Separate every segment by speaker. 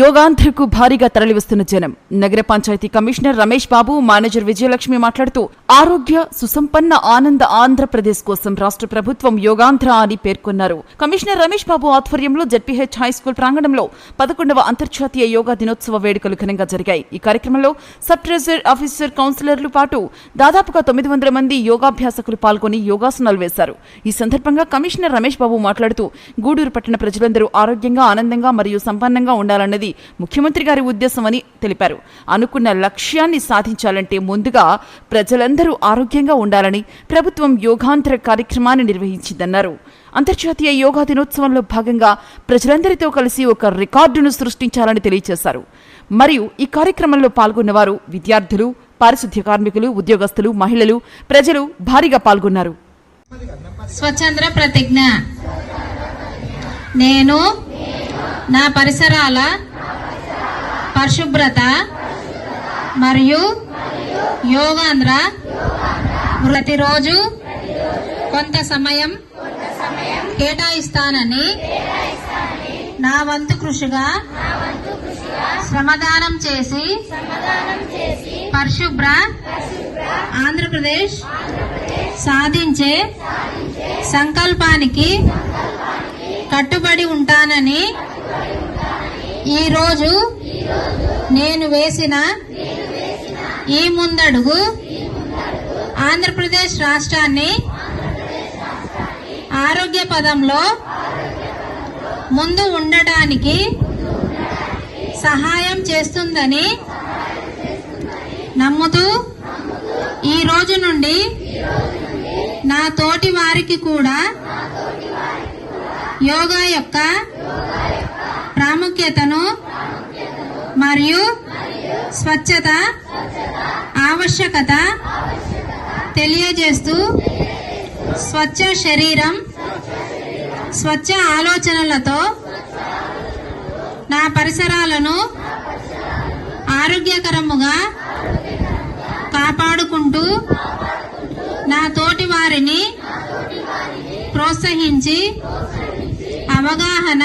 Speaker 1: యోగాంధ్రకు భారీగా తరలివస్తున్న జనం. నగర పంచాయతీ కమిషనర్ రమేష్ బాబు మేనేజర్ విజయలక్ష్మి మాట్లాడుతూ ఆరోగ్య సుసంపన్న ఆనంద ఆంధ్రప్రదేశ్ కోసం రాష్ట్ర ప్రభుత్వం యోగాంధ్ర అని పేర్కొన్నారు. కమిషనర్ రమేష్ బాబు ఆధ్వర్యంలో జడ్పీహెచ్ హై స్కూల్ ప్రాంగణంలో పదకొండవ అంతర్జాతీయ యోగా దినోత్సవ వేడుకలు ఘనంగా జరిగాయి. ఈ కార్యక్రమంలో సబ్ ట్రెజర్ ఆఫీసర్ కౌన్సిలర్లు పాటు దాదాపుగా తొమ్మిది వందల మంది యోగాభ్యాసకులు పాల్గొని యోగాసనాలు వేశారు. ఈ సందర్భంగా కమిషనర్ రమేష్ బాబు మాట్లాడుతూ గూడూరు పట్టణ ప్రజలందరూ ఆరోగ్యంగా ఆనందంగా మరియు సంపన్నంగా ఉండాలన్నది ముఖ్యమంత్రి గారి ఉద్దేశమని తెలిపారు. అనుకున్న లక్ష్యాన్ని సాధించాలంటే ముందుగా ప్రజలందరూ ఆరోగ్యంగా ఉండాలని ప్రభుత్వం యోగాంతర కార్యక్రమాన్ని నిర్వహించిందన్నారు. అంతర్జాతీయ యోగా దినోత్సవంలో భాగంగా ప్రజలందరితో కలిసి ఒక రికార్డును సృష్టించాలని తెలియజేశారు. మరియు ఈ కార్యక్రమంలో పాల్గొన్నవారు విద్యార్థులు పారిశుద్ధ్య కార్మికులు ఉద్యోగస్తులు మహిళలు ప్రజలు భారీగా పాల్గొన్నారు.
Speaker 2: స్వచ్ఛంద్ర ప్రతిజ్ఞ. నేను నా పరిసరాల పరిశుభ్రత మరియు యోగాంధ్ర ప్రతిరోజు కొంత సమయం కేటాయిస్తానని నా వంతు కృషిగా శ్రమదానం చేసి పరిశుభ్ర ఆంధ్రప్రదేశ్ సాధించే సంకల్పానికి కట్టుబడి ఉంటానని ఈరోజు నేను వేసిన ఈ ముందడుగు ఆంధ్రప్రదేశ్ రాష్ట్రాన్ని ఆరోగ్య పదంలో ముందు ఉండటానికి సహాయం చేస్తుందని నమ్ముతూ ఈ రోజు నుండి నా తోటి వారికి కూడా యోగా యొక్క ప్రాముఖ్యతను మరియు స్వచ్ఛత ఆవశ్యకత తెలియజేస్తూ స్వచ్ఛ శరీరం స్వచ్ఛ ఆలోచనలతో నా పరిసరాలను ఆరోగ్యకరముగా కాపాడుకుంటూ నా తోటి వారిని ప్రోత్సహించి అవగాహన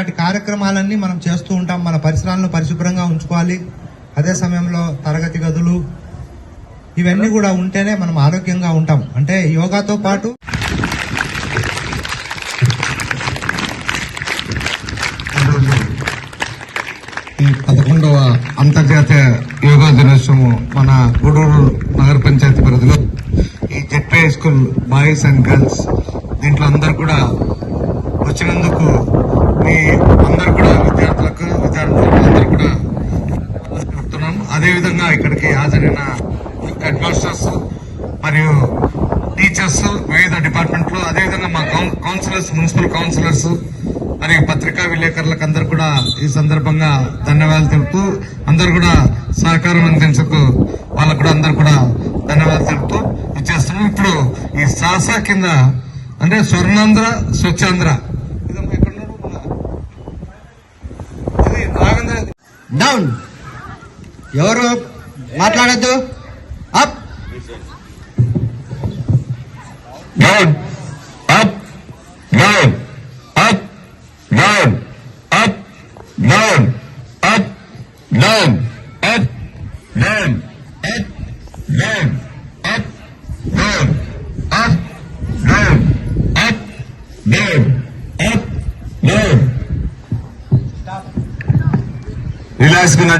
Speaker 3: ఇట్లాంటి కార్యక్రమాలన్నీ మనం చేస్తూ ఉంటాం. మన పరిసరాలను పరిశుభ్రంగా ఉంచుకోవాలి. అదే సమయంలో తరగతి గదులు ఇవన్నీ కూడా ఉంటేనే మనం ఆరోగ్యంగా ఉంటాం. అంటే యోగాతో పాటు
Speaker 4: ఈ పదకొండవ అంతర్జాతీయ యోగా దినోత్సవం మన గూడూరు నగర పంచాయతీ పరిధిలో ఈ ZP school boys and girls దీంట్లో అందరు కూడా వచ్చినందుకు మీ అందరు కూడా విద్యార్థులకు విద్యార్థులకు అందరూ కూడా చెప్తున్నాం. అదేవిధంగా ఇక్కడికి హాజరైన హెడ్ మాస్టర్స్ మరియు టీచర్స్ వివిధ డిపార్ట్మెంట్లు అదేవిధంగా మా కౌన్- కౌన్సిలర్స్ మున్సిపల్ కౌన్సిలర్స్ మరియు పత్రికా విలేకరులకు అందరు కూడా ఈ సందర్భంగా ధన్యవాదాలు తెలుపుతూ అందరు కూడా సహకారం అందించకు వాళ్ళకు కూడా అందరు కూడా ధన్యవాదాలు తెలుపుతూ ఇచ్చేస్తున్నాం. ఇప్పుడు ఈ సాసా కింద అంటే స్వర్ణాంధ్ర స్వచ్ఛాంధ్ర
Speaker 5: డౌన్ ఎవరు మాట్లాడద్దు
Speaker 4: up down, up, down, up, down, up, down, up, down, up, down, up, down, up, down, up, down, up, down, has been